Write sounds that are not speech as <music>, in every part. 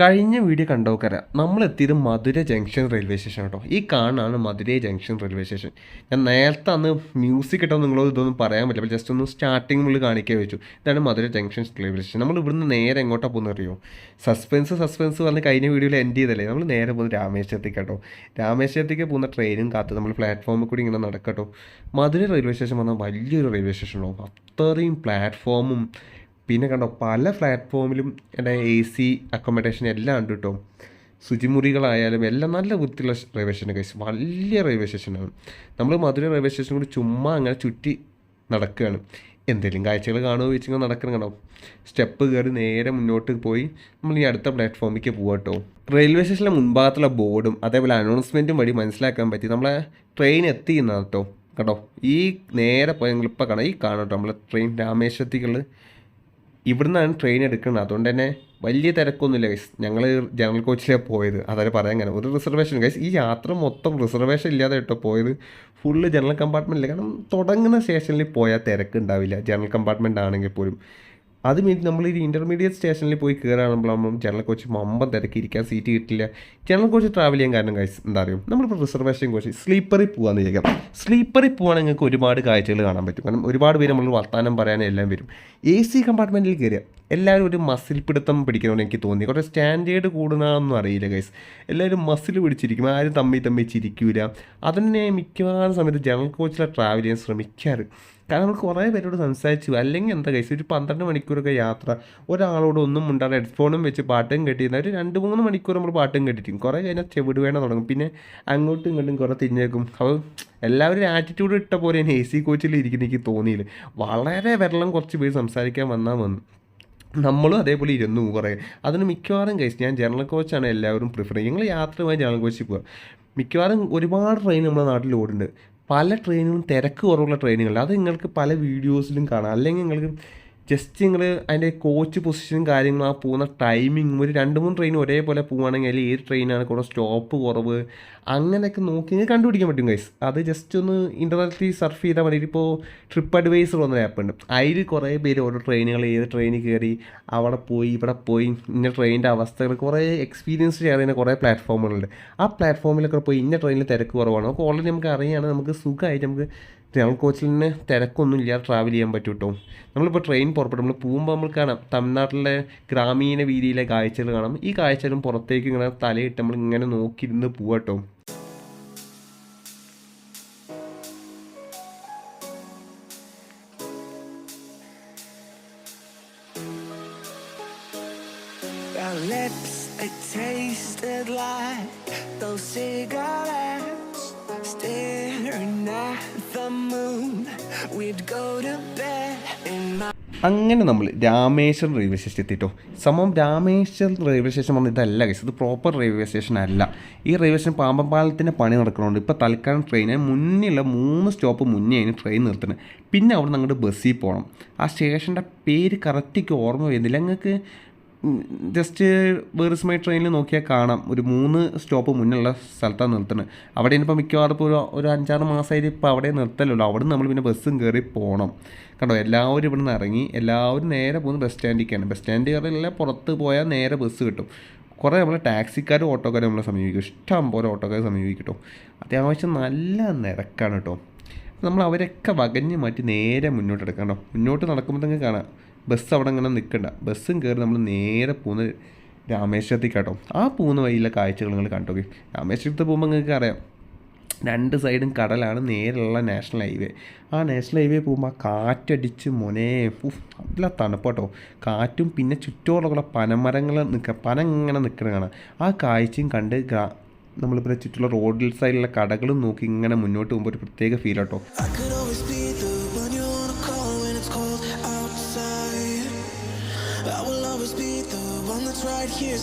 കഴിഞ്ഞ വീഡിയോ കണ്ടോക്കരാം നമ്മൾ എത്തിയത് മധുര ജംഗ്ഷൻ റെയിൽവേ സ്റ്റേഷൻ കേട്ടോ ഈ കാണാണ് മധുര ജംഗ്ഷൻ റെയിൽവേ സ്റ്റേഷൻ ഞാൻ നേരത്തെ അന്ന് മ്യൂസിക് ഇട്ടോ നിങ്ങളോട് ഇതൊന്നും പറയാൻ പറ്റില്ല. ജസ്റ്റ് ഒന്ന് സ്റ്റാർട്ടിങ് ഉള്ളിൽ കാണിക്കാൻ വെച്ചു. ഇതാണ് മധുര ജംഗ്ഷൻ റെയിൽവേ സ്റ്റേഷൻ നമ്മൾ ഇവിടുന്ന് നേരെ എങ്ങോട്ടാണ് പോകുന്നത് അറിയോ? സസ്പെൻസ് സസ്പെൻസ് പറഞ്ഞ് കഴിഞ്ഞ വീഡിയോയിൽ എൻഡ് ചെയ്തല്ലേ? നമ്മൾ നേരെ പോകുന്നത് രാമേശ്വരത്തേക്ക് കേട്ടോ രാമേശ്വരത്തേക്ക് പോകുന്ന ട്രെയിനും കാത്ത് നമ്മൾ പ്ലാറ്റ്ഫോമിൽ കൂടി ഇങ്ങനെ നടക്കട്ടോ മധുര റെയിൽവേ സ്റ്റേഷൻ പറഞ്ഞാൽ വലിയൊരു റെയിൽവേ സ്റ്റേഷനാണോ അത്രയും പ്ലാറ്റ്ഫോമും പിന്നെ കണ്ടോ പല പ്ലാറ്റ്ഫോമിലും എന്റെ എ സി അക്കോമഡേഷൻ എല്ലാം ഉണ്ട് കേട്ടോ ശുചിമുറികളായാലും എല്ലാം നല്ല വൃത്തിയുള്ള റെയിൽവേ സ്റ്റേഷൻ വലിയ റെയിൽവേ സ്റ്റേഷനാണ് നമ്മൾ മധുര റെയിൽവേ സ്റ്റേഷൻ കൂടി ചുമ്മാ അങ്ങനെ ചുറ്റി നടക്കുകയാണ് എന്തെങ്കിലും കാഴ്ചകൾ കാണുമോ വെച്ചിങ്ങനെ നടക്കണം കണ്ടോ. സ്റ്റെപ്പ് കയറി നേരെ മുന്നോട്ട് പോയി നമ്മൾ ഈ അടുത്ത പ്ലാറ്റ്ഫോമിലേക്ക് പോകാം കേട്ടോ റെയിൽവേ സ്റ്റേഷനിലെ മുൻഭാഗത്തുള്ള ബോർഡും അതേപോലെ അനൗൺസ്മെന്റും വഴി മനസ്സിലാക്കാൻ പറ്റി. നമ്മളെ ട്രെയിൻ എത്തിയെന്നാണ് കേട്ടോ കേട്ടോ ഈ നേരെ പോയെങ്കിൽ ഇപ്പോൾ കാണാം. ഈ കാണാം കേട്ടോ നമ്മളെ ട്രെയിൻ രാമേശ്വരത്തേക്കുള്ള ഇവിടുന്നാണ് ട്രെയിൻ എടുക്കുന്നത്. അതുകൊണ്ട് തന്നെ വലിയ തിരക്കൊന്നുമില്ല ഗൈസ് ഞങ്ങൾ ജനറൽ കോച്ചിലേ പോയത്. അതായത് പറയാൻ കാരണം ഒരു റിസർവേഷൻ ഗൈസ് ഈ യാത്ര മൊത്തം റിസർവേഷൻ ഇല്ലാതെ കേട്ടോ പോയത്. ഫുള്ള് ജനറൽ കമ്പാർട്ട്മെന്റില്ല കാരണം തുടങ്ങുന്ന സ്റ്റേഷനിൽ പോയാൽ തിരക്ക് ഉണ്ടാവില്ല ജനറൽ കമ്പാർട്ട്മെന്റ് ആണെങ്കിൽ പോലും. അത് മീൻസ് നമ്മൾ ഈ ഇന്റർമീഡിയറ്റ് സ്റ്റേഷനിൽ പോയി കയറാകുമ്പോഴാകുമ്പോൾ ജനറൽ കോച്ച് മമ്പം തിരക്കി ഇരിക്കാൻ സീറ്റ് കിട്ടില്ല. ജനറൽ കോച്ച് ട്രാവൽ ചെയ്യാൻ കാരണം കാഴ്ച എന്താ അറിയും? നമ്മളിപ്പോൾ റിസർവേഷൻ കോച്ച് സ്ലീപ്പറിൽ പോകാമെന്ന് വിചാരിക്കാം. സ്ലീപ്പറിൽ പോകാൻ നിങ്ങൾക്ക് ഒരുപാട് കാഴ്ചകൾ കാണാൻ പറ്റും. കാരണം ഒരുപാട് പേര് നമ്മൾ വർത്തമാനം പറയാനും എല്ലാം വരും. എ സി കമ്പാർട്ട്മെന്റിൽ കയറിയ എല്ലാവരും ഒരു മസിൽ പിടുത്തം പിടിക്കണമെന്ന് എനിക്ക് തോന്നി. കുറേ സ്റ്റാൻഡേർഡ് കൂടുന്നതൊന്നും അറിയില്ല ഗൈസ് എല്ലാവരും മസിൽ പിടിച്ചിരിക്കും. ആരും തമ്മി തമ്മി ചിരിക്കൂല. അതന്നെ മിക്കവാറും സമയത്ത് ജനറൽ കോച്ചിലാണ് ട്രാവൽ ചെയ്യാൻ ശ്രമിക്കാറ്. കാരണം നമ്മൾ കുറേ പേരോട് സംസാരിച്ചു. അല്ലെങ്കിൽ എന്താ കഴിച്ചു ഒരു പന്ത്രണ്ട് മണിക്കൂറൊക്കെ യാത്ര. ഒരാളോട് ഒന്നും മുണ്ടാതെ ഹെഡ്ഫോണും വെച്ച് പാട്ടും കെട്ടിയിരുന്ന ഒരു രണ്ട് മൂന്ന് മണിക്കൂർ നമ്മൾ പാട്ടും കെട്ടിയിരിക്കും കുറേ കഴിഞ്ഞാൽ ചെവിട് വേണം തുടങ്ങും. പിന്നെ അങ്ങോട്ടും ഇങ്ങോട്ടും കുറേ തിരിഞ്ഞേക്കും അപ്പോൾ എല്ലാവരും ആറ്റിറ്റ്യൂഡ് ഇട്ട പോലെ തന്നെ എ സി കോച്ചിൽ ഇരിക്കുന്ന എനിക്ക് തോന്നിയില്ല. വളരെ വെള്ളം കുറച്ച് പേര് സംസാരിക്കാൻ വന്നാൽ വന്നു. നമ്മളും അതേപോലെ ഇരുന്നു കുറേ. അതിന് മിക്കവാറും കഴിച്ച് ഞാൻ ജനറൽ കോച്ചാണ് എല്ലാവരും പ്രിഫർ ചെയ്യുന്നത് ഞങ്ങൾ യാത്ര പോയി ജനറൽ കോച്ചിൽ പോവുക മിക്കവാറും ഒരുപാട് ട്രെയിൻ നമ്മുടെ നാട്ടിൽ ഓടുന്നുണ്ട്. പല ട്രെയിനുകളും തിരക്ക് കുറവുള്ള ട്രെയിനുകളുണ്ട് അത് നിങ്ങൾക്ക് പല വീഡിയോസിലും കാണാം. അല്ലെങ്കിൽ നിങ്ങൾക്ക് ജസ്റ്റ് നിങ്ങൾ അതിന്റെ കോച്ച് പൊസിഷനും കാര്യങ്ങളും ആ പോകുന്ന ടൈമിങ്ങും ഒരു രണ്ട് മൂന്ന് ട്രെയിൻ ഒരേപോലെ പോവുകയാണെങ്കിൽ അതിൽ ഏത് ട്രെയിനാണ് കുറേ സ്റ്റോപ്പ് കുറവ് അങ്ങനെയൊക്കെ നോക്കി നിങ്ങൾക്ക് കണ്ടുപിടിക്കാൻ പറ്റും ഗൈസ് അത് ജസ്റ്റ് ഒന്ന് ഇന്റർനെറ്റിൽ സർഫ് ചെയ്താൽ മതി. ഇപ്പോൾ ട്രിപ്പ് അഡ്വൈസർ വന്ന ആപ്പ് ഉണ്ട്. അതിൽ കുറേ പേര് ഓരോ ട്രെയിനുകൾ ഏത് ട്രെയിനിൽ കയറി അവിടെ പോയി ഇവിടെ പോയി ഇന്ന ട്രെയിനിന്റെ അവസ്ഥകൾ കുറേ എക്സ്പീരിയൻസ് ഷെയർ ചെയ്യുന്ന കുറേ പ്ലാറ്റ്ഫോമുകളുണ്ട് ആ പ്ലാറ്റ്ഫോമിലൊക്കെ പോയി ഇന്ന ട്രെയിനിൽ തിരക്ക് കുറവാണ്. നമുക്ക് ഓൾറെഡി നമുക്ക് അറിയുകയാണ് നമുക്ക് സുഖമായിട്ട് നമുക്ക് നിന്ന് തിരക്കൊന്നും ഇല്ലാതെ ട്രാവൽ ചെയ്യാൻ പറ്റും കേട്ടോ നമ്മളിപ്പോൾ ട്രെയിൻ പുറപ്പെടും നമ്മൾ പോകുമ്പോൾ നമ്മൾ കാണാം തമിഴ്നാട്ടിലെ ഗ്രാമീണ വീതിയിലെ കാഴ്ചകൾ കാണാം. ഈ കാഴ്ചകളും പുറത്തേക്ക് ഇങ്ങനെ തലയിട്ട് നമ്മൾ ഇങ്ങനെ നോക്കിയിരുന്ന് പോവാട്ടോ. Our അങ്ങനെ നമ്മൾ രാമേശ്വരം റെയിൽവേ സ്റ്റേഷൻ എത്തിയിട്ടോ സംഭവം രാമേശ്വരം റെയിൽവേ സ്റ്റേഷൻ പറഞ്ഞാൽ ഇതല്ല കേസ് ഇത് പ്രോപ്പർ റെയിൽവേ സ്റ്റേഷൻ അല്ല. ഈ റെയിൽവേ സ്റ്റേഷൻ പാമ്പമ്പാലത്തിന്റെ പണി നടക്കുന്നുണ്ട് ഇപ്പോൾ തൽക്കാലം ട്രെയിനിന് മുന്നിലുള്ള മൂന്ന് സ്റ്റോപ്പ് മുന്നേ അതിന് ട്രെയിൻ നിർത്തുന്നത് പിന്നെ അവിടെ അങ്ങോട്ട് ബസ്സിൽ പോകണം ആ സ്റ്റേഷന്റെ പേര് കറക്റ്റ് ഓർമ്മ വരുന്നില്ല. നിങ്ങൾക്ക് ജസ്റ്റ് വേറിസ് മൈ ട്രെയിനിൽ നോക്കിയാൽ കാണാം. ഒരു മൂന്ന് സ്റ്റോപ്പ് മുന്നുള്ള സ്ഥലത്താണ് നിർത്തുന്നത് അവിടെ ഇനിയിപ്പോൾ മിക്കവാറും ഇപ്പോൾ ഒരു ഒരു അഞ്ചാറ് മാസമായിട്ട് ഇപ്പോൾ അവിടെ നിർത്തലല്ലോ അവിടെ നമ്മൾ പിന്നെ ബസ്സും കയറി പോകണം കണ്ടോ? എല്ലാവരും ഇവിടെ നിന്ന് ഇറങ്ങി എല്ലാവരും നേരെ പോകുന്നത് ബസ് സ്റ്റാൻഡിലേക്കാണ് ബസ് സ്റ്റാൻഡ് എല്ലാം പുറത്ത് പോയാൽ നേരെ ബസ് കിട്ടും. കുറേ നമ്മളെ ടാക്സിക്കാരും ഓട്ടോക്കാരും നമ്മളെ സമീപിക്കും. ഇഷ്ടം പോലെ ഓട്ടോക്കാരെ സമീപിക്കും കേട്ടോ അത്യാവശ്യം നല്ല നിരക്കാണ് കേട്ടോ നമ്മൾ അവരൊക്കെ വകഞ്ഞ് മാറ്റി നേരെ മുന്നോട്ട് എടുക്കാം കേട്ടോ മുന്നോട്ട് നടക്കുമ്പോൾ തന്നെ കാണാം. ബസ് അവിടെ ഇങ്ങനെ നിൽക്കണ്ട ബസ്സും കയറി നമ്മൾ നേരെ പോകുന്ന രാമേശ്വരത്തേക്ക് കേട്ടോ ആ പോകുന്ന വഴിയിലെ കാഴ്ചകൾ നിങ്ങൾ കണ്ടോ രാമേശ്വരത്ത് പോകുമ്പോൾ നിങ്ങൾക്ക് അറിയാം. രണ്ട് സൈഡും കടലാണ് നേരെയുള്ള നാഷണൽ ഹൈവേ ആ നാഷണൽ ഹൈവേ പോകുമ്പോൾ ആ കാറ്റടിച്ച് മൊനെ നല്ല തണുപ്പാട്ടോ. കാറ്റും പിന്നെ ചുറ്റോടുള്ള പനമരങ്ങൾ നിൽക്കുക പന ഇങ്ങനെ നിൽക്കണ കാണാം. ആ കാഴ്ചയും കണ്ട് നമ്മളിപ്പോൾ ചുറ്റുള്ള റോഡിൽ സൈഡിലുള്ള കടകളും നോക്കി ഇങ്ങനെ മുന്നോട്ട് പോകുമ്പോൾ ഒരു പ്രത്യേക ഫീൽ കേട്ടോ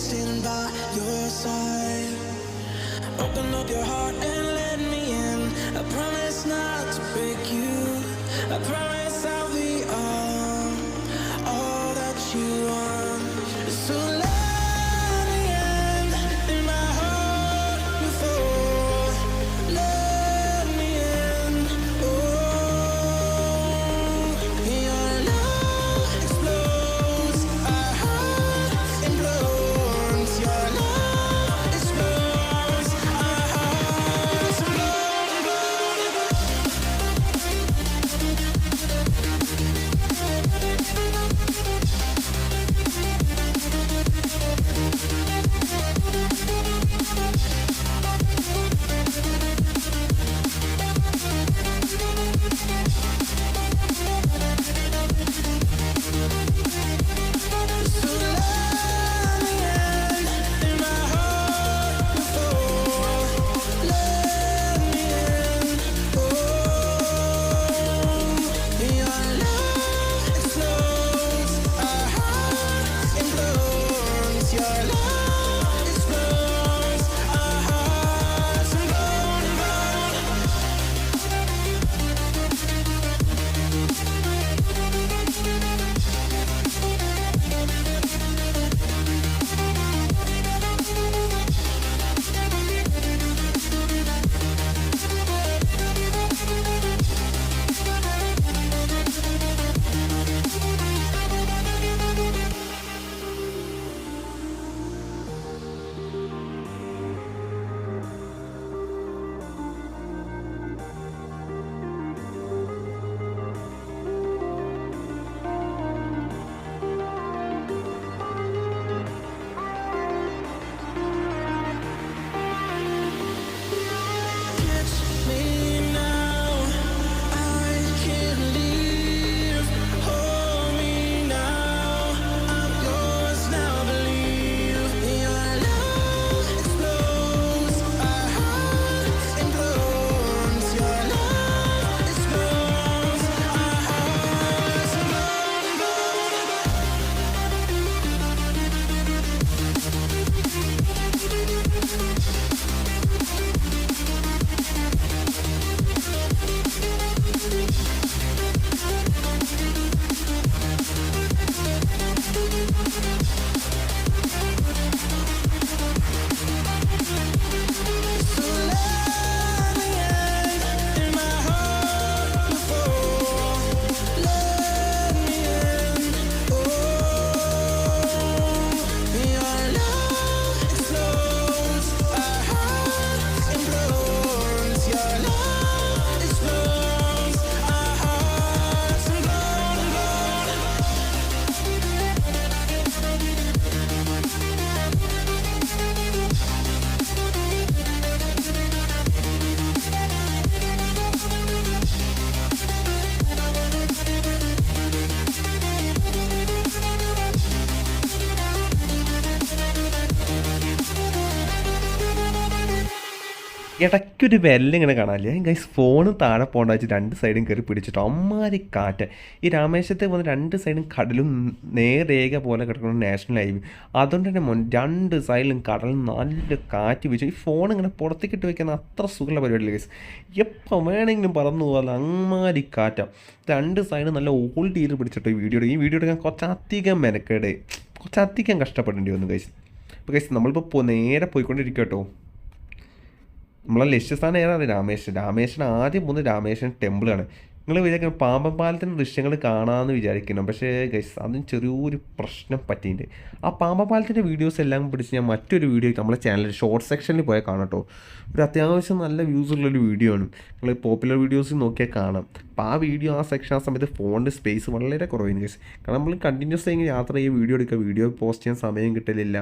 here by your side. Open up your heart and let me in. I promise not to break you. I promise ഇടയ്ക്കൊരു വിരലിങ്ങനെ കാണാനില്ല. ഗൈസ് ഫോണ് താഴെ പോകണ്ട വെച്ച് രണ്ട് സൈഡും കയറി പിടിച്ചിട്ട് അമ്മാരി കാറ്റ്. ഈ രാമേശ്വരത്തെ വന്ന് രണ്ട് സൈഡും കടലും നേരേഖ പോലെ കിടക്കുന്ന നാഷണൽ ഹൈവേ അതുകൊണ്ട് തന്നെ മുൻ രണ്ട് സൈഡിലും കടലും നല്ല കാറ്റ് വീശും. ഈ ഫോൺ ഇങ്ങനെ പുറത്തേക്ക് ഇട്ട് വെക്കാൻ അത്ര സുഖമുള്ള പരിപാടിയില്ല ഗൈസ് എപ്പോൾ വേണമെങ്കിലും പറന്നു പോകാതെ അമ്മാരി കാറ്റ. രണ്ട് സൈഡും നല്ല ഓൾഡ് ചെയ്ത് പിടിച്ചിട്ട് ഈ വീഡിയോ ഈ വീഡിയോ എടുക്കാൻ കുറച്ചധികം മെനക്കേട്. കുറച്ചധികം കഷ്ടപ്പെടേണ്ടി വന്നു ഗൈസ് അപ്പോൾ ഗൈസ് നമ്മളിപ്പോൾ നേരെ പോയിക്കൊണ്ടിരിക്കുക കേട്ടോ നമ്മളെ ലക്ഷ്യസ്ഥാനം ഏതാണ്? രാമേശ്വരം രാമേശ്വരൻ ആദ്യം പോകുന്നത് രാമേശ്വരൻ ടെമ്പിളാണ് നിങ്ങൾ വിചാരിക്കണം പാമ്പൻ പാലത്തിന്റെ ദൃശ്യങ്ങൾ കാണാമെന്ന് വിചാരിക്കണം പക്ഷേ ഗൈസ് അതിന് ചെറിയൊരു പ്രശ്നം പറ്റിയിട്ടുണ്ട്. ആ പാമ്പൻ പാലത്തിന്റെ വീഡിയോസ് എല്ലാം പിടിച്ച് ഞാൻ മറ്റൊരു വീഡിയോ നമ്മളെ ചാനലിൽ ഷോർട്ട് സെക്ഷനിൽ പോയാൽ കാണാം കേട്ടോ ഒരു അത്യാവശ്യം നല്ല വ്യൂസ് ഉള്ളൊരു വീഡിയോ ആണ്. നിങ്ങൾ പോപ്പുലർ വീഡിയോസ് നോക്കിയാൽ കാണാം. അപ്പോൾ ആ വീഡിയോ ആ സെക്ഷൻ ആ സമയത്ത് ഫോണിന്റെ സ്പേസ് വളരെ കുറവായിരുന്നു ഗൈസ് കാരണം നമ്മൾ കണ്ടിന്യൂസ് ആയി യാത്ര ചെയ്യുക വീഡിയോ എടുക്കുക വീഡിയോ പോസ്റ്റ് ചെയ്യാൻ സമയം കിട്ടലില്ല.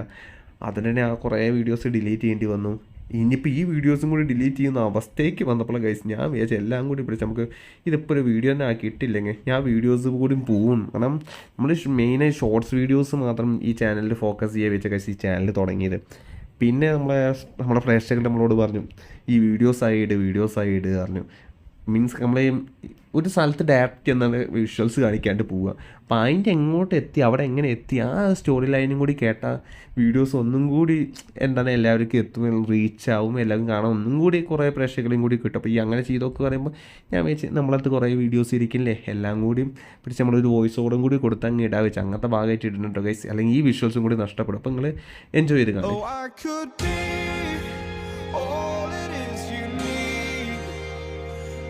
അതിന് തന്നെ ആ കുറേ വീഡിയോസ് ഡിലീറ്റ് ചെയ്യേണ്ടി വന്നു. ഇനിയിപ്പോൾ ഈ വീഡിയോസും കൂടി ഡിലീറ്റ് ചെയ്യുന്ന അവസ്ഥയ്ക്ക് വന്നപ്പോൾ ഗൈസ് ഞാൻ വിചാരിച്ചു എല്ലാം കൂടി പിടിച്ച് നമുക്ക് ഇതിപ്പോൾ ഒരു വീഡിയോ തന്നെ ആക്കിയിട്ടില്ലെങ്കിൽ ഞാൻ വീഡിയോസ് കൂടി പോവും. കാരണം നമ്മൾ മെയിനായി ഷോർട്സ് വീഡിയോസ് മാത്രം ഈ ചാനലിൽ ഫോക്കസ് ചെയ്യാൻ വെച്ച ഗൈസ് ഈ ചാനൽ തുടങ്ങിയത്. പിന്നെ നമ്മളെ നമ്മുടെ പ്രേക്ഷകർ നമ്മളോട് പറഞ്ഞു ഈ വീഡിയോസ് ആയിട്ട് വീഡിയോസ് ആയിട്ട് പറഞ്ഞു. മീൻസ് നമ്മൾ ഒരു സ്ഥലത്ത് ഡയറക്റ്റ് എന്നുള്ള വിഷ്വൽസ് കാണിക്കാണ്ട് പോവുക അപ്പോൾ അതിന്റെ എങ്ങോട്ട് എത്തി അവിടെ എങ്ങനെ എത്തി ആ സ്റ്റോറി ലൈനും കൂടി കേട്ട വീഡിയോസ് ഒന്നും കൂടി എന്താണ് എല്ലാവർക്കും എത്തും റീച്ച് ആവും എല്ലാവരും കാണാൻ ഒന്നും കൂടി കുറേ പ്രേക്ഷകരെയും കൂടി കിട്ടും. അപ്പോൾ ഈ അങ്ങനെ ചെയ്തൊക്കെ പറയുമ്പോൾ ഞാൻ വെച്ച് നമ്മളടുത്ത് കുറേ വീഡിയോസ് ഇരിക്കില്ലേ? എല്ലാം കൂടിയും പിടിച്ച് നമ്മളൊരു വോയിസ് ഓടും കൂടി കൊടുത്ത് അങ്ങ് ഇടാൻ വെച്ച്. അങ്ങനത്തെ ഭാഗമായിട്ട് ഇടുന്നുണ്ടോ ഗൈസ് അല്ലെങ്കിൽ ഈ വിഷ്വൽസും കൂടി നഷ്ടപ്പെടും. അപ്പോൾ നിങ്ങൾ എൻജോയ് ചെയ്ത് കാണും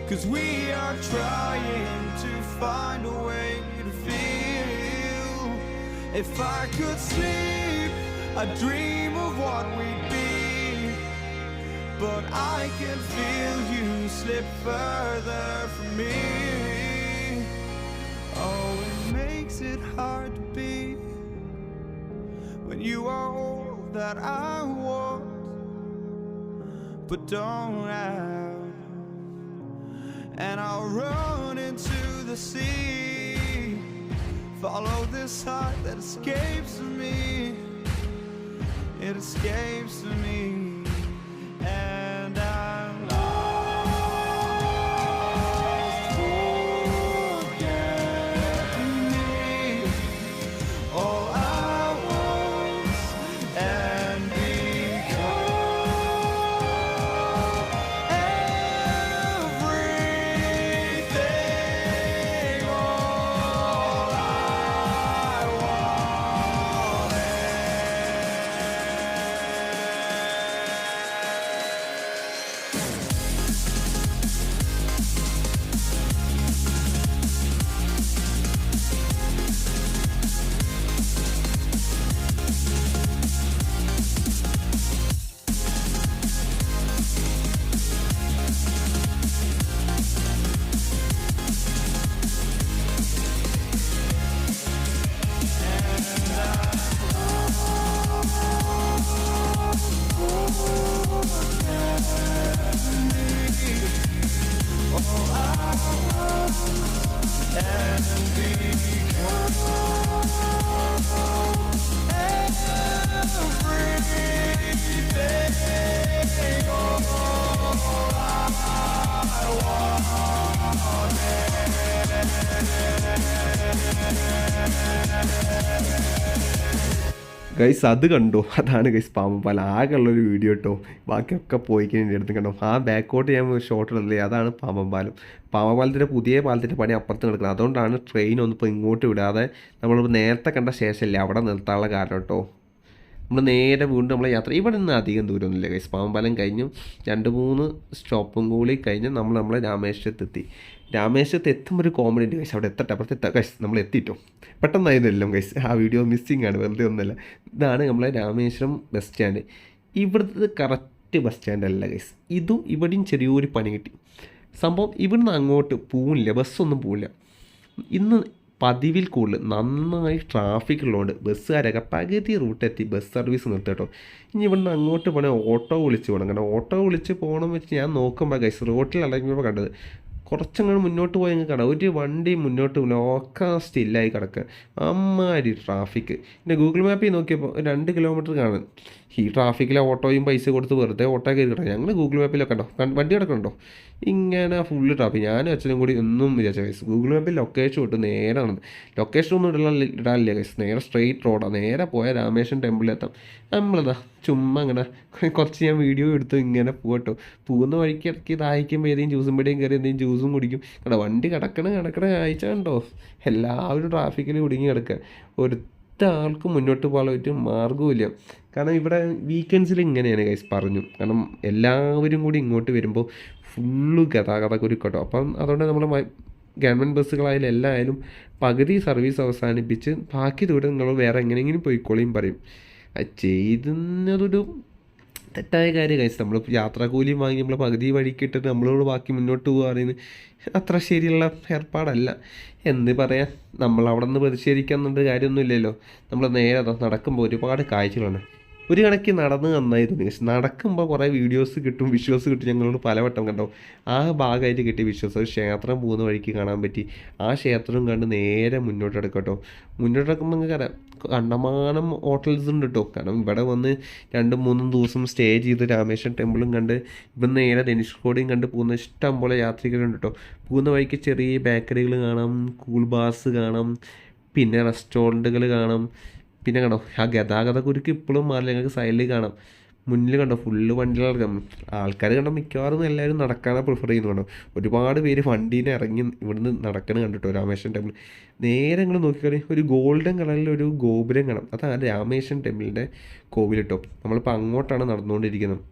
Cause we are trying to find a way to feel. If I could sleep, I'd dream of what we'd be. But I can feel you slip further from me. Oh, it makes it hard to be when you are all that I want, but don't have. And I'll run into the sea, follow this heart that escapes me. It escapes me, guys അത് കണ്ടു. അതാണ് guys പാമ്പുപാല ആകെയുള്ളൊരു video കേട്ടോ ബാക്കിയൊക്കെ പോയി കഴിഞ്ഞാൽ എടുത്ത് കണ്ടോ. ആ ബാക്കോട്ട് ഞാൻ ഷോട്ട് അതാണ് പാമ്പമ്പാലം പാമ്പമ്പാലത്തിന്റെ പുതിയ പാലത്തിന്റെ പണി അപ്പുറത്ത് നടക്കുന്നത്. അതുകൊണ്ടാണ് ട്രെയിൻ ഒന്നും ഇപ്പോൾ ഇങ്ങോട്ട് വിടാതെ നമ്മൾ നേരത്തെ കണ്ട ശേഷമല്ലേ അവിടെ നിർത്താനുള്ള കാരണം കേട്ടോ. നമ്മൾ നേരെ വീണ്ടും നമ്മളെ യാത്ര ഇവിടെ നിന്ന് അധികം ദൂരമൊന്നുമില്ല ഗൈസ് പാമ്പലം കഴിഞ്ഞു. രണ്ട് മൂന്ന് സ്റ്റോപ്പും കൂടി കഴിഞ്ഞ് നമ്മൾ നമ്മളെ രാമേശ്വരത്തെത്തി. രാമേശ്വരത്ത് എത്തുമ്പോൾ ഒരു കോമഡി ഉണ്ട്. ഗൈസ് അവിടെ എത്തട്ടെ. അപ്പുറത്ത് എത്താം. ഗൈസ് നമ്മൾ പെട്ടെന്ന് പെട്ടെന്നായിരുന്നല്ലോ ഗൈസ് ആ വീഡിയോ മിസ്സിങ് ആണ് വെറുതെ ഒന്നല്ല. ഇതാണ് നമ്മളെ രാമേശ്വരം ബസ് സ്റ്റാൻഡ് ഇവിടുത്തെ കറക്റ്റ് ബസ് സ്റ്റാൻഡ് അല്ല ഗൈസ് ഇതും ഇവിടെയും ചെറിയൊരു പണി കിട്ടി. സംഭവം ഇവിടുന്ന് അങ്ങോട്ട് പോവില്ല ബസ്സൊന്നും പോവില്ല ഇന്ന് പതിവിൽ കൂടുതൽ നന്നായി ട്രാഫിക് ഉള്ളതുകൊണ്ട് ബസ്സുകാരൊക്കെ പകുതി റൂട്ടെത്തി ബസ് സർവീസ് നിർത്തും കേട്ടോ. ഇനി ഇവിടുന്ന് അങ്ങോട്ട് പോകണേ ഓട്ടോ വിളിച്ച് പോകണം കാരണം ഓട്ടോ വിളിച്ച് പോകണം വെച്ച് ഞാൻ നോക്കുമ്പോൾ ഗൈസ് റോട്ടിൽ ഇറങ്ങിയപ്പോൾ കണ്ടത് കുറച്ചങ്ങോട്ട് മുന്നോട്ട് പോയി അങ്ങ് കട ഒരു വണ്ടി മുന്നോട്ട് ഒക്കെ സ്റ്റില്ലായി കിടക്കുക അമ്മാരി ട്രാഫിക് പിന്നെ ഗൂഗിൾ മാപ്പിൽ നോക്കിയപ്പോൾ രണ്ട് കിലോമീറ്റർ കാണും ഈ ട്രാഫിക്കിലെ ഓട്ടോയും പൈസ കൊടുത്ത് വെറുതെ ഓട്ടോ കയറി കിടക്കാം ഞങ്ങൾ ഗൂഗിൾ മാപ്പിലൊക്കെ ഉണ്ടോ വണ്ടി കിടക്കണുണ്ടോ ഇങ്ങനെ ഫുള്ള് ട്രാഫിക് ഞാനും അച്ഛനും കൂടി ഒന്നും വിചാരിച്ച കൈസ് ഗൂഗിൾ മാപ്പിൽ ലൊക്കേഷൻ ഇട്ട് നേരെ നടന്ന്. ലൊക്കേഷൻ ഒന്നും ഇടാൻ ഇടാനില്ല കൈസ് നേരെ സ്ട്രെയിറ്റ് റോഡാണ് നേരെ പോയ രാമേശ്വരം ടെമ്പിളിലെത്താം നമ്മളതാ ചുമ്മാ അങ്ങനെ <laughs> കുറച്ച് ഞാൻ വീഡിയോ എടുത്ത് ഇങ്ങനെ പോകട്ടോ പോകുന്ന വഴിക്ക് ഇടയ്ക്ക് ദാഹിക്കുമ്പോൾ ഏതെങ്കിലും ജ്യൂസും പേടിയും കയറി എന്തെങ്കിലും ജ്യൂസും കുടിക്കും. കണ്ടോ? വണ്ടി കിടക്കണ കിടക്കണ കാഴ്ച കണ്ടോ? എല്ലാവരും ട്രാഫിക്കിൽ കുടുങ്ങി കിടക്കുക ഒരൊറ്റ ആൾക്ക് മുന്നോട്ട് പോകാൻ ഒരു മാർഗവുമില്ല. കാരണം ഇവിടെ വീക്കെൻഡ്സിൽ ഇങ്ങനെയാണ് ഗൈസ് പറഞ്ഞു. കാരണം എല്ലാവരും കൂടി ഇങ്ങോട്ട് വരുമ്പോൾ ഫുള്ള് ഗതാഗത കുരുക്കട്ടോ അപ്പം അതുകൊണ്ട് നമ്മൾ ഗവൺമെന്റ് ബസ്സുകളായാലും എല്ലായാലും പകുതി സർവീസ് അവസാനിപ്പിച്ച് ബാക്കി ദൂരം നിങ്ങൾ വേറെ എങ്ങനെയെങ്കിലും പോയിക്കോളിയും പറയും. അത് ചെയ്യുന്നതൊരു തെറ്റായ കാര്യം കഴിച്ചു നമ്മൾ യാത്രാകൂലി വാങ്ങി നമ്മൾ പകുതി വഴിക്കിട്ടിട്ട് നമ്മളോട് ബാക്കി മുന്നോട്ട് പോകുക പറയുന്നത് അത്ര ശരിയുള്ള ഏർപ്പാടല്ല. എന്ന് പറയാൻ നമ്മൾ അവിടെ നിന്ന് പ്രതിഷേധിക്കാന്നുണ്ട് കാര്യമൊന്നുമില്ലല്ലോ. നമ്മൾ നേരെ നടക്കുമ്പോൾ ഒരുപാട് കാഴ്ചകളാണ്. ഒരു കണക്കി നടന്ന് നന്നായിരുന്നു. പക്ഷെ നടക്കുമ്പോൾ കുറേ വീഡിയോസ് കിട്ടും വിഷ്വൽസ് കിട്ടും. ഞങ്ങളോട് പലവട്ടം കണ്ടോ. ആ ഭാഗമായിട്ട് കിട്ടിയ വിഷ്വൽസ് ഒരു ക്ഷേത്രം പോകുന്ന വഴിക്ക് കാണാൻ പറ്റി. ആ ക്ഷേത്രം കണ്ട് നേരെ മുന്നോട്ട് എടുക്കട്ടോ മുന്നോട്ട് എടുക്കുമ്പോൾ നിങ്ങൾക്ക് അറിയാം കണ്ടമാനം ഹോട്ടൽസ് ഉണ്ട് കേട്ടോ കാരണം ഇവിടെ വന്ന് രണ്ടും മൂന്നും ദിവസം സ്റ്റേ ചെയ്ത് രാമേശ്വരം ടെമ്പിളും കണ്ട് ഇപ്പം നേരെ ധനുഷ്കോടിയും കണ്ട് പോകുന്ന ഇഷ്ടം പോലെ യാത്രികരുണ്ട് കേട്ടോ പോകുന്ന വഴിക്ക് ചെറിയ ബേക്കറികൾ കാണാം കൂൾ ബാർസ് കാണാം പിന്നെ റെസ്റ്റോറന്റുകൾ കാണാം. പിന്നെ കണ്ടോ ആ ഗതാഗത കുരുക്ക് ഇപ്പോഴും മാറില്ല. ഞങ്ങൾക്ക് സൈഡിൽ കാണാം. മുന്നിൽ കണ്ടോ ഫുള്ള് വണ്ടികൾ ആൾക്കാർ കണ്ടോ മിക്കവാറും എല്ലാവരും നടക്കാനാണ് പ്രിഫർ ചെയ്യുന്നത് കണ്ടോ. ഒരുപാട് പേര് വണ്ടീനെ ഇറങ്ങി ഇവിടുന്ന് നടക്കണം കണ്ടിട്ടോ രാമേശ്വരൻ ടെമ്പിൾ നേരെ നിങ്ങൾ നോക്കിയാൽ ഒരു ഗോൾഡൻ കളറിൽ ഒരു ഗോപുരം കാണാം. അതാണ് രാമേശ്വരൻ ടെമ്പിളിന്റെ കോവിലിട്ടോ നമ്മളിപ്പോൾ അങ്ങോട്ടാണ് നടന്നുകൊണ്ടിരിക്കുന്നത്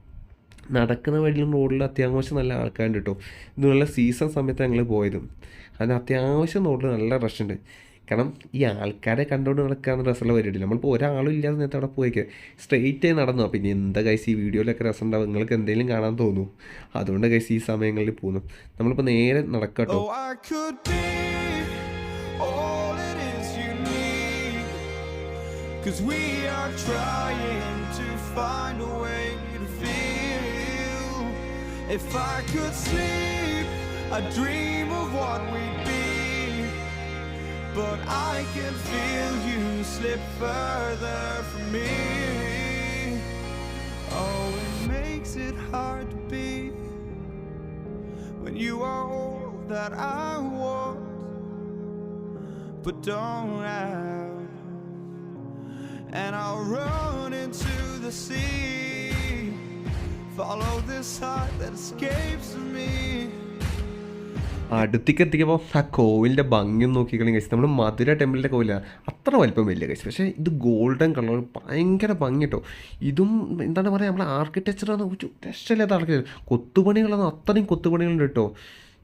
നടക്കുന്ന വഴിയിലും റോഡിൽ അത്യാവശ്യം നല്ല ആൾക്കാരുണ്ട് കേട്ടോ ഇത് നല്ല സീസൺ സമയത്ത് ഞങ്ങൾ പോയത്. അതിന് അത്യാവശ്യം റോഡിൽ നല്ല റഷ് ഉണ്ട്. കാരണം ഈ ആൾക്കാരെ കണ്ടുകൊണ്ട് നടക്കാന്ന് രസമുള്ള പരിപാടി നമ്മളിപ്പോൾ ഒരാളും ഇല്ലാത്ത നേരത്തെ അവിടെ പോയിക്കുക സ്ട്രെയിറ്റ് ആയി നടന്നു പിന്നെ എന്താ കഴിച്ച് ഈ വീഡിയോയിലൊക്കെ രസം ഉണ്ടാവും നിങ്ങൾക്ക് എന്തെങ്കിലും കാണാൻ തോന്നും അതുകൊണ്ട് കഴിച്ച് ഈ സമയങ്ങളിൽ പോകുന്നു നമ്മളിപ്പോൾ നേരെ നടക്കട്ടോ Oh. Cause we are trying to find a way to feel. If I could sleep, I'd dream of what we'd be. But I can feel you slip further from me. Oh, it makes it hard to be when you are all that I want, but don't have. And I'll run into the sea, follow this heart that escapes me. അടുത്തേക്ക് എത്തിക്കുമ്പോൾ ആ കോവിലിന്റെ ഭംഗി നോക്കിക്കളി കഴിച്ചു നമ്മൾ മധുര ടെമ്പിളിന്റെ കോവിലാണ് അത്ര വലിപ്പം വലിയ കഴിച്ചു പക്ഷേ ഇത് ഗോൾഡൻ കളർ ഭയങ്കര ഭംഗി കേട്ടോ ഇതും എന്താണ് പറയുക നമ്മളെ ആർക്കിടെക്ചറാണ് ഒരു രക്ഷയില്ലാത്ത ആർക്കിടെക്ചർ കൊത്തുപണികളാണ് അത്രയും കൊത്തുപണികളുണ്ട് കേട്ടോ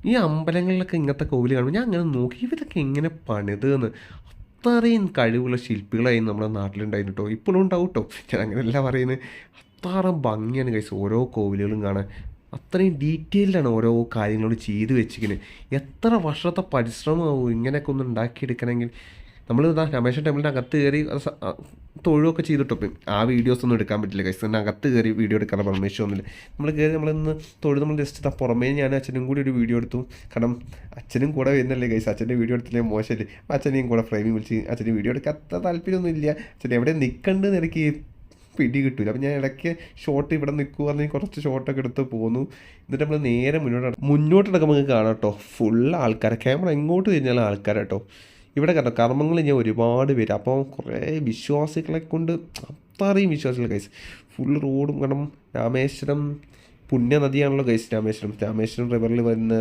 ഈ അമ്പലങ്ങളിലൊക്കെ ഇങ്ങനത്തെ കോവിൽ കാണുമ്പോൾ ഞാൻ അങ്ങനെ നോക്കി ഇവരൊക്കെ എങ്ങനെ പണിതെന്ന്. അത്രയും കഴിവുള്ള ശില്പികളായി നമ്മുടെ നാട്ടിലുണ്ടായിരുന്നു കേട്ടോ ഇപ്പോഴും ഉണ്ടാവും കേട്ടോ ഞാൻ അങ്ങനെയല്ല പറയുന്നത് അത്ര ഭംഗിയാണ് കഴിച്ച് ഓരോ കോവിലുകളും കാണാൻ. അത്രയും ഡീറ്റെയിൽഡാണ് ഓരോ കാര്യങ്ങളും ചെയ്തു വെച്ചിരിക്കുന്നത് എത്ര വർഷത്തെ പരിശ്രമമാവും ഇങ്ങനെയൊക്കെ ഒന്ന് ഉണ്ടാക്കിയെടുക്കണമെങ്കിൽ? നമ്മൾ ഇതാ രമേശൻ ടെമ്പിളിന്റെ അകത്ത് കയറി തൊഴുവൊക്കെ ചെയ്തിട്ടൊപ്പം ആ വീഡിയോസ് ഒന്നും എടുക്കാൻ പറ്റില്ല കൈസ് തന്നെ അകത്ത് കയറി വീഡിയോ എടുക്കാനുള്ള പെർമിഷൻ ഒന്നുമില്ല. നമ്മൾ കയറി നമ്മളിന്ന് തൊഴുത് നമ്മൾ ജസ്റ്റ് ഇതാ പുറമേ ഞാൻ അച്ഛനും കൂടി ഒരു വീഡിയോ എടുത്തു. കാരണം അച്ഛനും കൂടെ വരുന്നല്ലേ കൈസ് അച്ഛന്റെ വീഡിയോ എടുത്തില്ലേ മോശമല്ലേ? അച്ഛനെയും കൂടെ ഫ്രെയിമിൽ വിളിച്ച് അച്ഛന്റെ വീഡിയോ എടുക്കാൻ അത്ര താല്പര്യമൊന്നും ഇല്ല അച്ഛൻ എവിടെ നിൽക്കണ്ടെന്ന് എനിക്ക് പിടി കിട്ടില്ല അപ്പം ഞാൻ ഇടയ്ക്ക് ഷോട്ട് ഇവിടെ നിൽക്കുക പറഞ്ഞ് കുറച്ച് ഷോട്ടൊക്കെ എടുത്ത് പോന്നു. എന്നിട്ട് നമ്മൾ നേരെ മുന്നോട്ട് നട- മുന്നോട്ട് നടക്കുമ്പോൾ നമുക്ക് കാണാം കേട്ടോ ഫുൾ ആൾക്കാർ ക്യാമറ എങ്ങോട്ട് തിരിഞ്ഞാലും കേട്ടോ ഇവിടെ കണ്ടോ? കർമ്മങ്ങൾ ഞാൻ ഒരുപാട് പേര്. അപ്പോൾ കുറേ വിശ്വാസികളെ കൊണ്ട് അത്രയും വിശ്വാസികൾ കൈസ് ഫുൾ റോഡും കാരണം രാമേശ്വരം പുണ്യ ഗൈസ് രാമേശ്വരം. രാമേശ്വരം റിവറിൽ വരുന്ന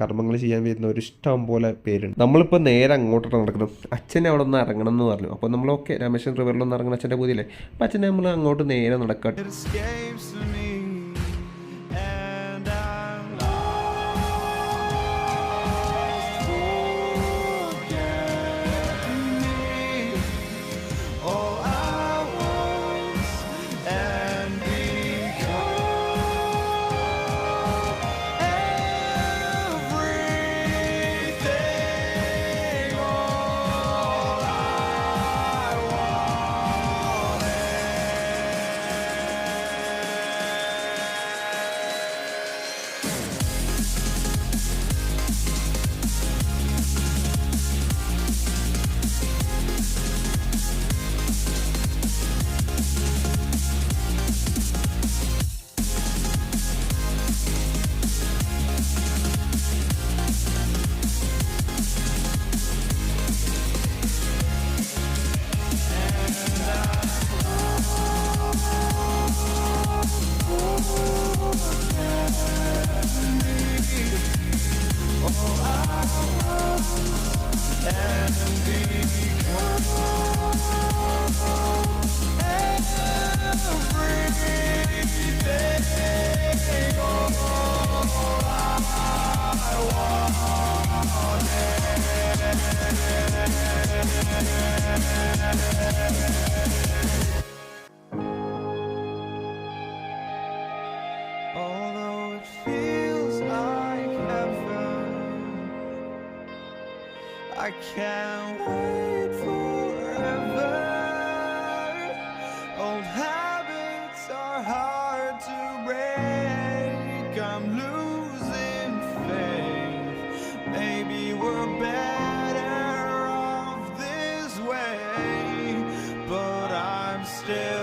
കർമ്മങ്ങൾ ചെയ്യാൻ വരുന്ന ഒരു ഇഷ്ടം പോലെ പേരുണ്ട്. നമ്മളിപ്പോൾ നേരെ അങ്ങോട്ടാണ് നടക്കുന്നത്. അച്ഛനെ അവിടെ ഒന്ന് ഇറങ്ങണം എന്ന് പറഞ്ഞു. അപ്പോൾ നമ്മൾ നമ്മളൊക്കെ രാമേശ്വരം റിവറിൽ ഒന്ന് ഇറങ്ങണം. അച്ഛന്റെ പുതിയല്ലേ? അപ്പം അച്ഛനെ നമ്മൾ അങ്ങോട്ട് നേരെ നടക്കട്ടെ still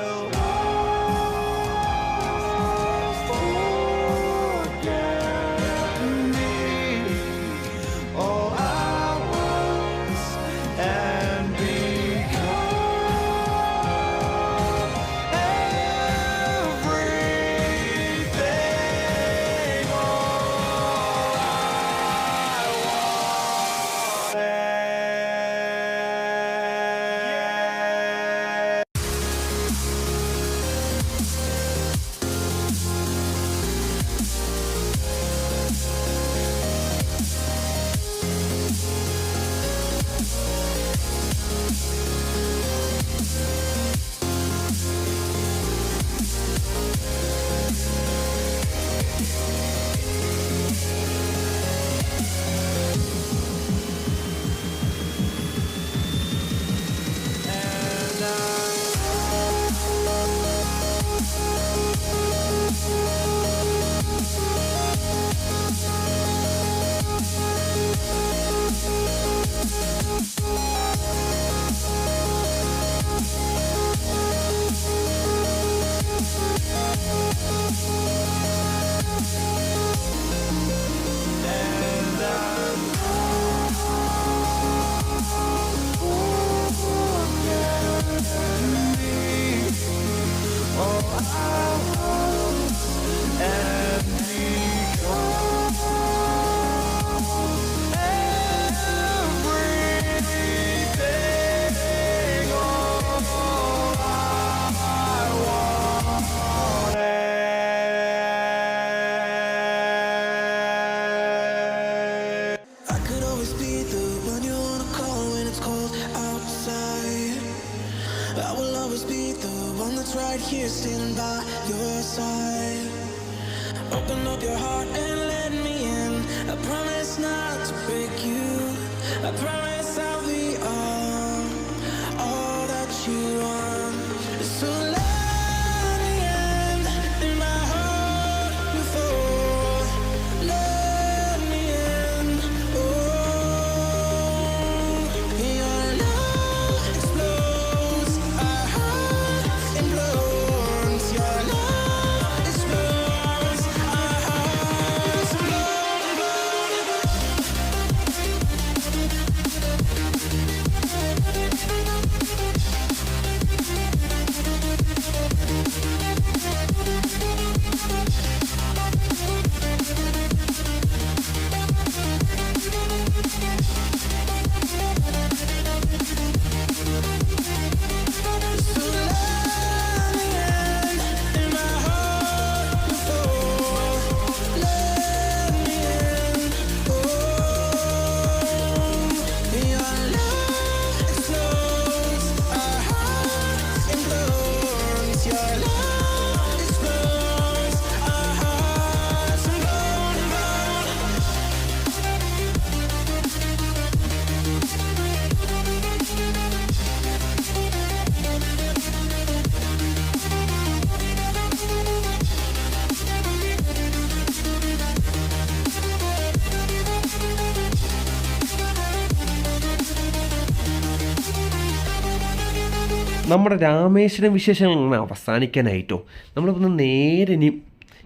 നമ്മുടെ രാമേശ്വരം വിശേഷങ്ങളാണ് അവസാനിക്കാനായിട്ടോ. നമ്മളിപ്പോൾ നേരെ ഇനി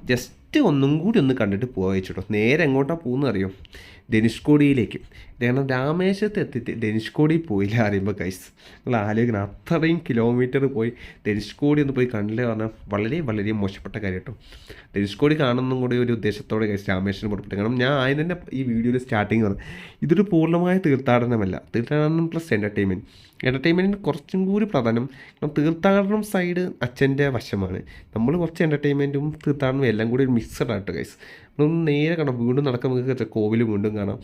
ജസ്റ്റ് ഒന്നും കൂടി ഒന്ന് കണ്ടിട്ട് പോയച്ചോട്ടോ നേരെ എങ്ങോട്ടാണ് പോകുന്നത് അറിയോ? ധനുഷ്കോടിയിലേക്ക്. കാരണം രാമേശ്വരത്ത് എത്തിയിട്ട് ധനുഷ്കോടി പോയില്ല അറിയുമ്പോൾ കൈസ് നിങ്ങൾ ആലോചിക്കണം അത്രയും കിലോമീറ്റർ പോയി ധനുഷ്കോടി ഒന്ന് പോയി കണ്ടില്ല പറഞ്ഞാൽ വളരെ വളരെ മോശപ്പെട്ട കാര്യം കേട്ടോ ധനുഷ്കോടി കാണുന്നതും കൂടി ഒരു ഉദ്ദേശത്തോടെ കൈസ് രാമേശ്വരം പുറപ്പെട്ടു. കാരണം ഞാൻ ആദ്യം തന്നെ ഈ വീഡിയോയിൽ സ്റ്റാർട്ടിങ് പറഞ്ഞു. ഇതൊരു പൂർണമായ തീർത്ഥാടനമല്ല. തീർത്ഥാടനം പ്ലസ് എന്റർടൈൻമെന്റ് എന്റർടൈൻമെന്റിന് കുറച്ചും കൂടി പ്രധാനം കാരണം തീർത്ഥാടനം സൈഡ് അച്ഛന്റെ വശമാണ്. നമ്മൾ കുറച്ച് എന്റർടൈൻമെന്റും തീർത്ഥാടനവും എല്ലാം കൂടി ഒരു മിക്സഡ് ആയിട്ട് ഗൈസ് നമ്മളൊന്ന് നേരെ കാണാം വീണ്ടും നടക്കാൻ നമുക്ക് കോവിൽ വീണ്ടും കാണാം.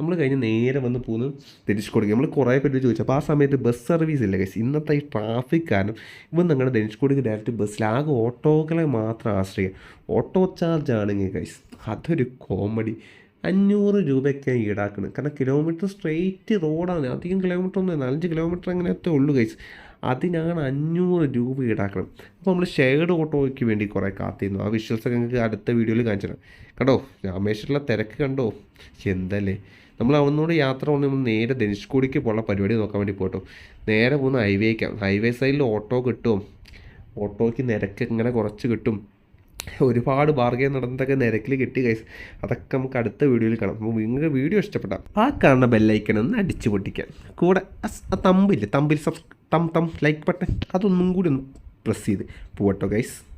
നമ്മൾ കഴിഞ്ഞ് നേരെ വന്ന് പോകുന്നു തിരിച്ചു കൊടുക്കുക നമ്മൾ കുറേ പേര് ചോദിച്ചു. അപ്പോൾ ആ സമയത്ത് ബസ് സർവീസ് ഇല്ല ഗൈസ് ഇന്നത്തെ ഈ ട്രാഫിക് കാരണം ഇപ്പം തിരിച്ചു കൊടുക്കുക ഡയറക്റ്റ് ബസ്സിൽ ആകെ ഓട്ടോകളെ മാത്രം ആശ്രയിക്കുക. ഓട്ടോ ചാർജ് ആണെങ്കിൽ ഗൈസ് അതൊരു കോമഡി അഞ്ഞൂറ് രൂപയ്ക്കാണ് ഈടാക്കുന്നത് കാരണം കിലോമീറ്റർ സ്ട്രെയിറ്റ് റോഡാണ് അധികം കിലോമീറ്റർ ഒന്നും നാലഞ്ച് കിലോമീറ്റർ അങ്ങനത്തെ ഉള്ളൂ കൈസ് അതിനാണ് അഞ്ഞൂറ് രൂപ ഈടാക്കണം. അപ്പോൾ നമ്മൾ ഷെയർഡ് ഓട്ടോയ്ക്ക് വേണ്ടി കുറേ കാത്തിരുന്നു. ആ വിഷ്വൽസൊക്കെ നിങ്ങൾക്ക് അടുത്ത വീഡിയോയിൽ കാണിച്ചു തരാം കണ്ടോ? രാമേശ്വരത്തിലെ തിരക്ക് കണ്ടോ? എന്തല്ലേ? നമ്മൾ അവനോട് യാത്ര പോകുന്ന നമ്മൾ നേരെ ധനുഷ്കോടിക്ക് പോകാനുള്ള പരിപാടി നോക്കാൻ വേണ്ടി പോട്ടോ. നേരെ പോകുന്ന ഹൈവേക്കാണ് ഹൈവേ സൈഡിൽ ഓട്ടോ കിട്ടും. ഓട്ടോയ്ക്ക് നിരക്ക് ഇങ്ങനെ കുറച്ച് കിട്ടും. ഒരുപാട് ബാർഗെയിൻ നടന്നതൊക്കെ നിരക്കിൽ കിട്ടി കൈസ് അതൊക്കെ നമുക്ക് അടുത്ത വീഡിയോയിൽ കാണാം. അപ്പോൾ നിങ്ങൾക്ക് വീഡിയോ ഇഷ്ടപ്പെട്ടാൽ ആ കാണുന്ന ബെല്ലൈക്കൺ ഒന്ന് അടിച്ചു പൊട്ടിക്കാൻ കൂടെ തമ്പില്ലേ തമ്പിൽ സബ്സ് തം തം ലൈക്ക് ബട്ടൺ അതൊന്നും കൂടി ഒന്ന് പ്രസ് ചെയ്ത് പോവട്ടോ ഗൈസ്